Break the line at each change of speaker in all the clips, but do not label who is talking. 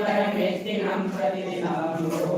परमेष्ठिनं प्रतिदिनं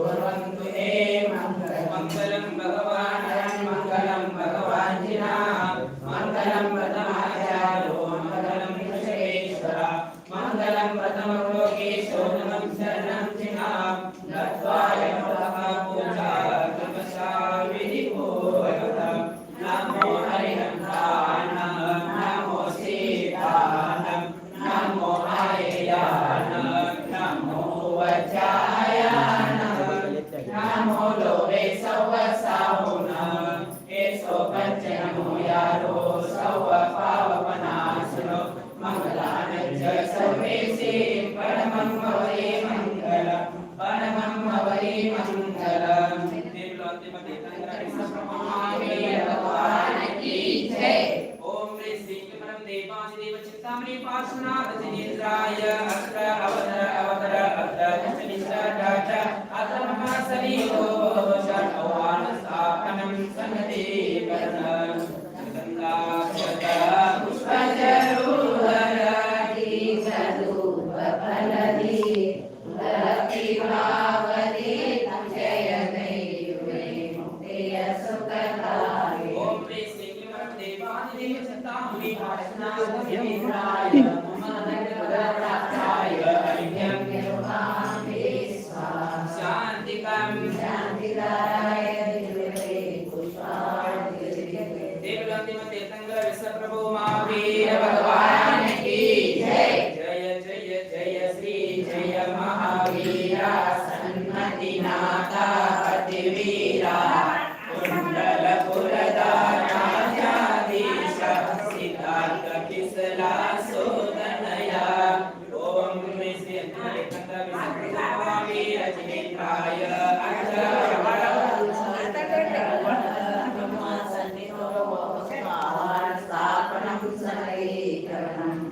ओम श्री सिंह परम देव चिंतामणि पार्श्वनाथ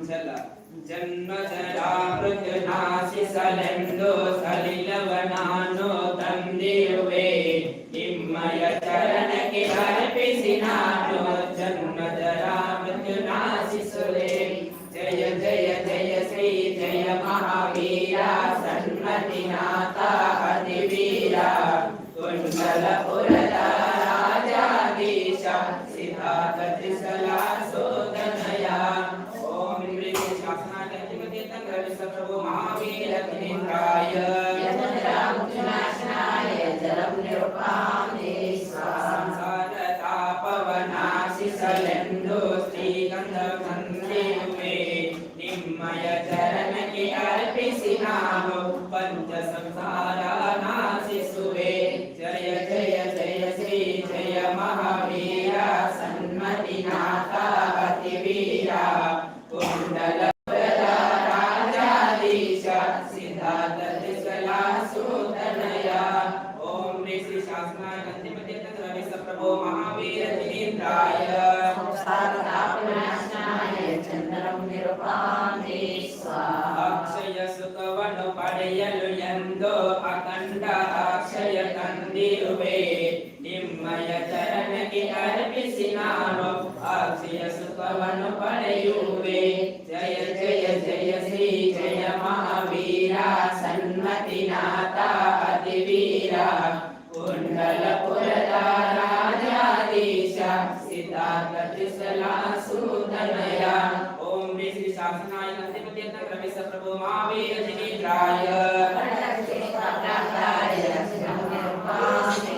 जल जन्म ಸಾಕ್ಷಿಯ ಸುಖವನ್ನು ಪಡೆಯುವೆ ಜಯ ಜಯ ಜಯ ಶ್ರೀ ಜಯ ಮಹಾವೀರ ಸನ್ಮತಿನಾಥ ಅತಿವೀರ ಕುಂಡಲಪುರದ ರಾಜಾಧೀಶ ಸಿದ್ಧಾರ್ಥಿಸಲಾ ಸೂತನಯ ಓಂ ಶ್ರೀ ಶ್ರೀ ಶಾಸನಾಯ ನಂದಿಪತಿ ಅಂತ ಕ್ರಮಿಸ ಪ್ರಭು ಮಹಾವೀರ ಜಿನೇಂದ್ರಾಯ Thank you.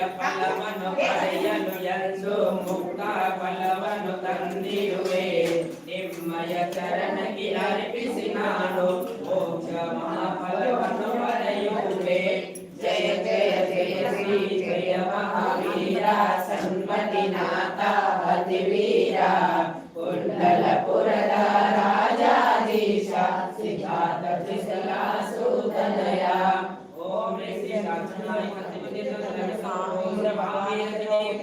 ಮುಕ್ತಿಯ ಫಲವನ್ನು ಪಡೆಯಲು ಎಂದು ಮುಕ್ತ ಫಲವನ್ನು ತಂದಿರುವೆ ನಿಮ್ಮಯ ಚರಣಕ್ಕೆ ಅರ್ಪಿಸಿ ನಾನು ಮೋಕ್ಷ ಮಹಾಫಲವನ್ನು ಪಡೆಯುವೆ ಜಯ ಜಯ ಜಯ ಶ್ರೀ ಜಯ ಮಹಾವೀರ ಸನ್ಮತಿನಾಥ ಅತಿವೀರ ಕುಂಡಲಪುರದ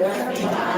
Gracias.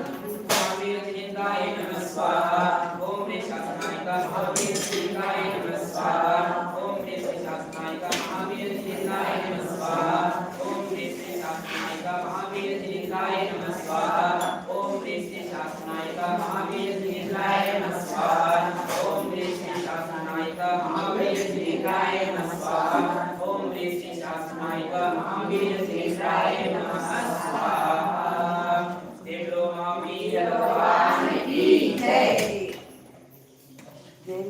महावीर नमः महावीर श्री शासनायक नमः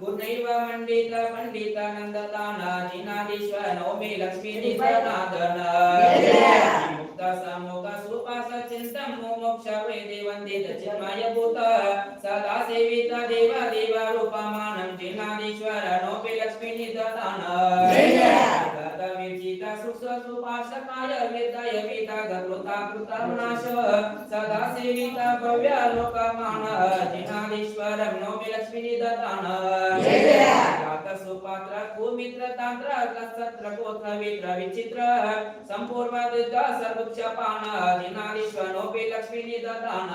गुणैव मण्डित पण्डितानन्ददान जिनादीश्वरनोऽपि लक्ष्मीतीतनादन मुक्त समुख सुपास चिन्तं मोक्ष वेदे वन्दित चिन्मय भूत सदा सेवित देव देव रूपमानं कृतरुणाश सदा सेविता भव्य लोकमान जिनादीश्वरं नोमि लक्ष्मीनिददान जात सुपात्र कुमित्र तांत्र कसत्र गोत्र वित्र विचित्र संपूर्व दुर्ग सर्वोच्च पान जिनादीश्वर नोमि लक्ष्मीनिददान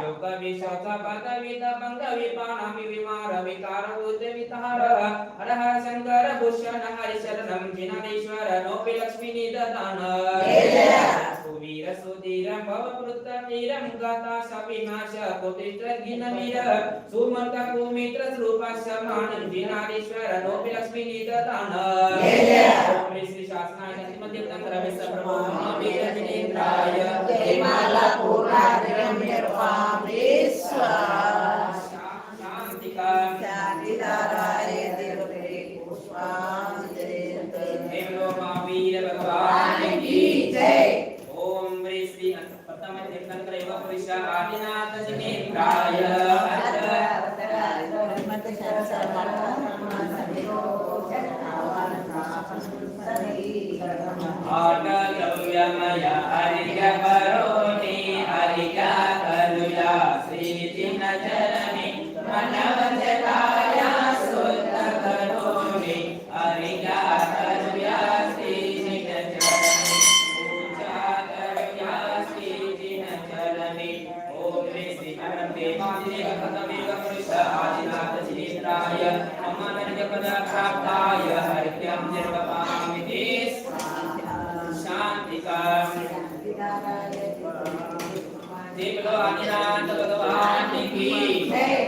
लोक विशाख पद विद भंग विपानामि विमार विकार उद वितार हर हर शंकर भूषण हरि शरणं जिनादीश्वर नोपि लक्ष्मी निददान सुवीर सुधीर भव कृत वीरं गाता शपिनाश कुटित्र गिनवीर सुमंत कुमित्र रूपाश मानं जिनादीश्वर नोपि लक्ष्मी निददान ओम श्री शासनाय मध्य तंत्र विश्व एवं पुरुष आदिनाथ जिनेन्द्राय आटलव्यमय हरिय भगवान की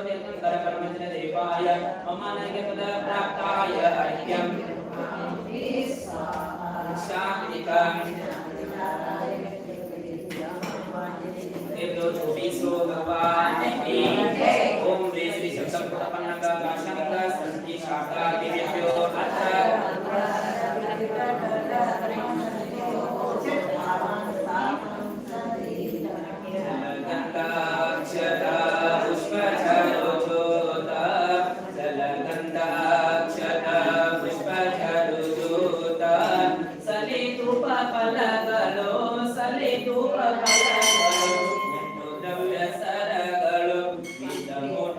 जो भी सो तीर्थंकर परमजन देवाय मम नगे पद प्राप्ताय हरित्यं शांतिकं देवो जो भी सो भगवान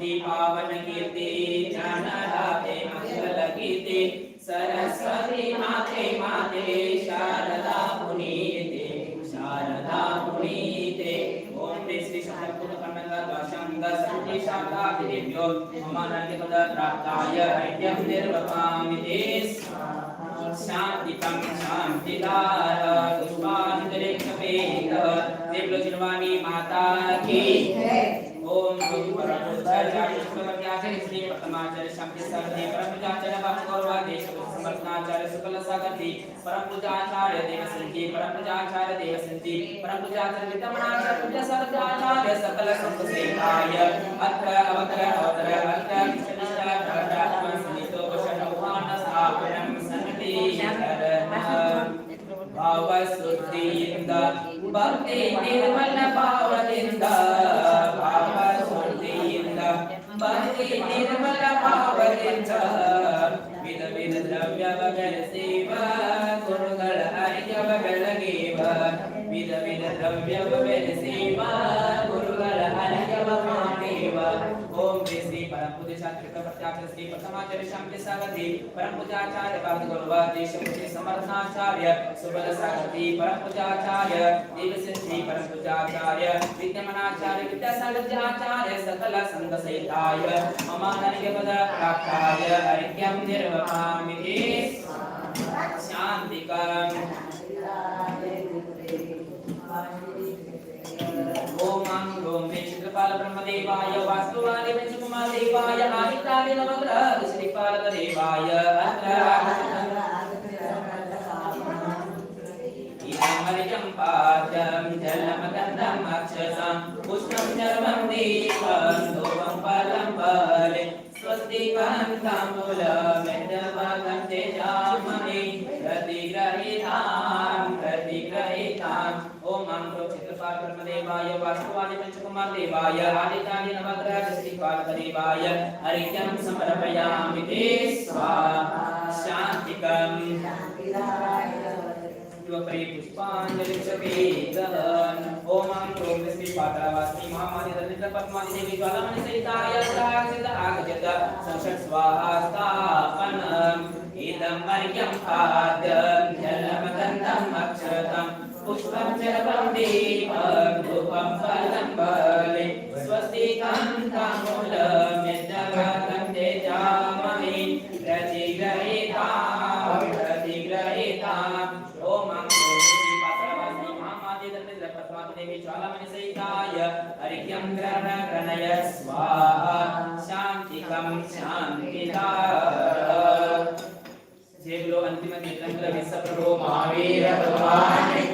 विदमोटी पावन कीर्ति ज्ञानदाते मंगल कीर्ति सरस्वती माते माते, शारदा पुनीते शारदा पुनीते। ओम श्री शंकर कन्नगा दशंग संति शाखा दिव्यो मम नन्दिपद प्राप्ताय हरित्यं निर्वपामि ते शान्तिकं शान्तिदार पुष्पाञ्जलिं क्षपेत देवलोचनवाणी माता की। ओम गौरव परमाचार्य आचार्य श्री प्रथमाचार्य शंकराचार्य परमाचार्य भास्करवा देश समर्थनाचार्य शुक्ल सागरति परमाचार्य भक्ति निर्मल भाव ಶ್ರೀ ಪ್ರಥಮಾಚಾರ್ಯ ಶಾಂತಿಸಾಗರಿ ಪರಮ ಪೂಜಾಚಾರ್ಯ ಭಾರತಗೌರವ ದೇಶಪೂಜೆ ಸಮರ್ಥಾಚಾರ್ಯ ಸುಬಲ ಸಾಗರಿ ಪರಮ ಪೂಜಾಚಾರ್ಯ ದೇವಸಿದ್ಧಿ ಪರಮ ಪೂಜಾಚಾರ್ಯ ವಿದ್ಯಮನಾಚಾರ್ಯ ವಿದ್ಯಾಸಾಗರ್ಯಾಚಾರ್ಯ ಸಕಲ ಸಂಘ ಸಹಿತಾಯ ಮಮಾನರಿಗೆ ಪದ ಪ್ರಾಪ್ತಾಯ ಹರಿಕ್ಯಂ ನಿರ್ವಹಾಮಿತಿ ಶಾಂತಿಕರಂ ಓಂ ಮಾಂ ಗೋಂ ವಿಷ್ಣು चित्रपाल ब्रह्मदेवाय वासुदेवाय पंचकुमारदेवाय आदित्याय नवग्रह श्रीपाल देवाय अत्र इदमरिजं पाद्यं जलमगन्धम् अक्षसां पुष्पं चर्मं दीपं धूपं फलं बले स्वस्ति आं ह्रीं चित्रपाल ब्रह्मदेवाय वासुदेवाय पंचकुमार देवाय आदित्याय नवग्रह श्रीपालदेवाय हरिक्यं समर्पयामि ते स्वाहा। शान्तिकम्। युवपरि पुष्पाञ्जलि सपेदन ओम आं क्रोम श्री पात्रावासी महामारी दलित पद्मावती देवी ज्वालामणि सहिताय प्राचित आगजत संसत् स्वाहा स्थापनम्। इदं मर्यं खाद्यं जलमगन्धम् अक्षतम् पुष्पं चरपं दीपं फलं बले स्वस्ति कान्तामूलं यज्ञवाकं तेजामहि प्रतिग्रहीतां प्रतिग्रहीताम् ओम हरिक्यं ग्रहण स्वाहा, शान्तिकं शान्तिदा जेबलो अंतिम तीर्थंकर विश्व प्रभु महावीर भगवान।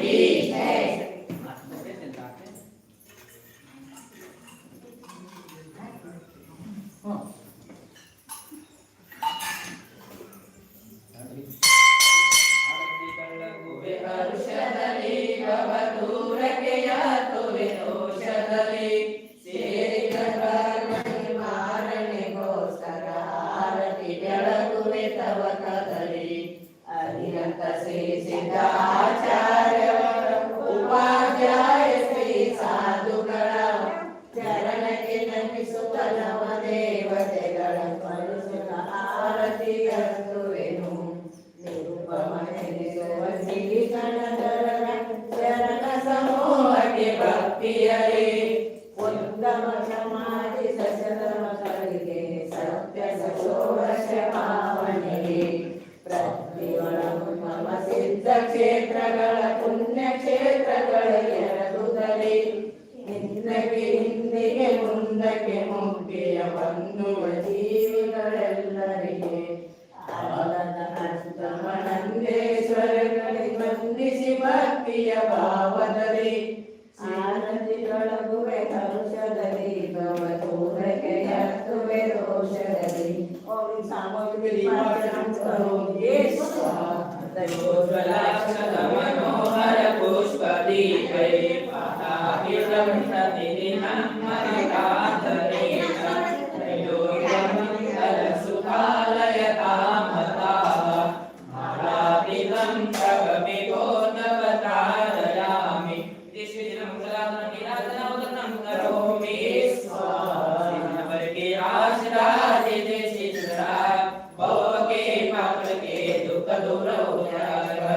ಭಕ್ತಿಯ ಭಾವದಲ್ಲಿ ಆನಂದಿಗಳಗುವೆ ಕರುಷದಲ್ಲಿ ಭವತೂರಕ್ಕೆ ಯತ್ತುವೆ ರೋಷದಲ್ಲಿ ಓಂ ಸಾಮಗ್ರಿ ಪಾಠಂ ಕರೋಮಿ
ಜ್ವಲಾಕ್ಷತ Yeah.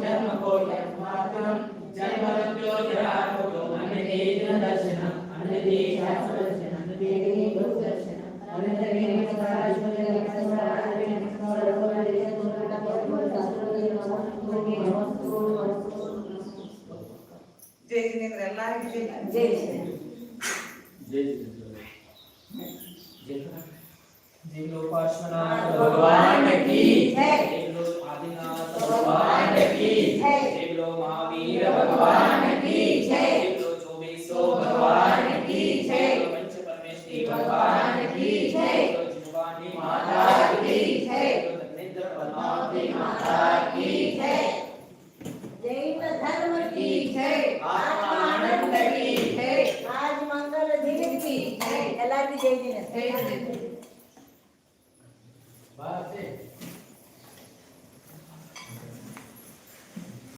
జన్మ కోటి జన్మ మృత్యో జరారోగ్యం అన్ని దర్శనం देवी शास्त्रदर्शनं देवी लोकदर्शनं अनन्तरे नमस्कारश्वरदर्शनं
ಜೈ ಜಿನೇಂದ್ರ ಎಲ್ಲರಿಗೂ ಜೈ ಜೈ ಜೈ ದೇವೋಪಾಶ್ವನಾಥ ಭಗವಾನ್
ಕಿ ಜೈ ದೇವೋ ಆದಿನಾಥ ಭಗವಾನ್ ಕಿ ಜೈ
ದೇವೋ ಮಹಾವೀರ
ಭಗವಾನ್